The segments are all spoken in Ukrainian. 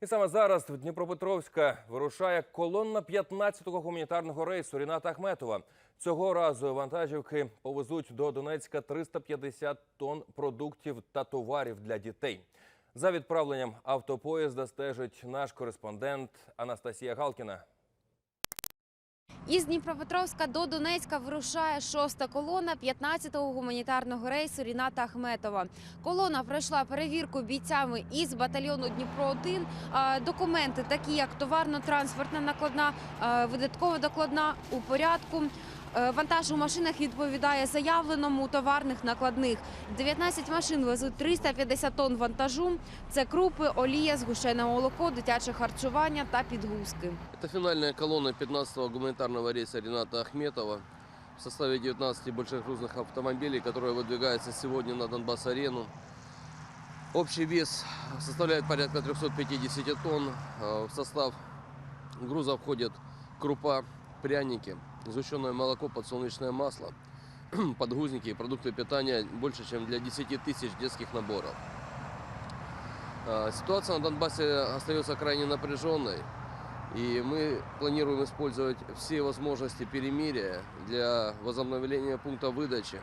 І саме зараз в Дніпропетровська вирушає колонна 15-го гуманітарного рейсу Ріната Ахметова. Цього разу вантажівки повезуть до Донецька 350 тонн продуктів та товарів для дітей. За відправленням автопоїзда стежить наш кореспондент Анастасія Галкіна. Із Дніпропетровська до Донецька вирушає шоста колона 15-го гуманітарного рейсу Ріната Ахметова. Колона пройшла перевірку бійцями із батальйону Дніпро 1 Документи, такі як товарно-транспортна накладна, видаткова докладна у порядку. Е, Вантаж у машинах відповідає заявленому у товарних накладних. 19 машин везуть 350 тонн вантажу. Це крупи, олія, згущене молоко, дитяче харчування та підгузки. Это финальная колонна 15-го гуманитарного рейса Рената Ахметова в составе 19 больших грузных автомобилей, которые выдвигаются сегодня на Донбасс-арену. Общий вес составляет порядка 350 тонн. Э, В состав груза входят крупа, пряники, сгущенное молоко, подсолнечное масло, подгузники и продукты питания больше, чем для 10 тысяч детских наборов. Э, Ситуация на Донбассе остается крайне напряженной. И мы планируем использовать все возможности перемирия для возобновления пункта выдачи.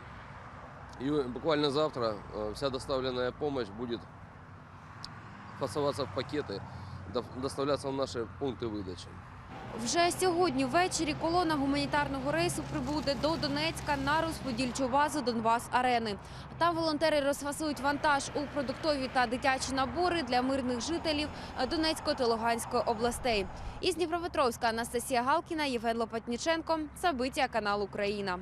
И буквально завтра э, вся доставленная помощь будет фасоваться в пакеты, до- доставляться в наши пункты выдачи. Вже сьогодні ввечері колона гуманітарного рейсу прибуде до Донецька на розподільчу базу Донбас Арени. Там волонтери розфасують вантаж у продуктові та дитячі набори для мирних жителів Донецької та Луганської областей. Із Дніпропетровська Анастасія Галкіна, Євген Лопатніченко. Sabиття канал Україна.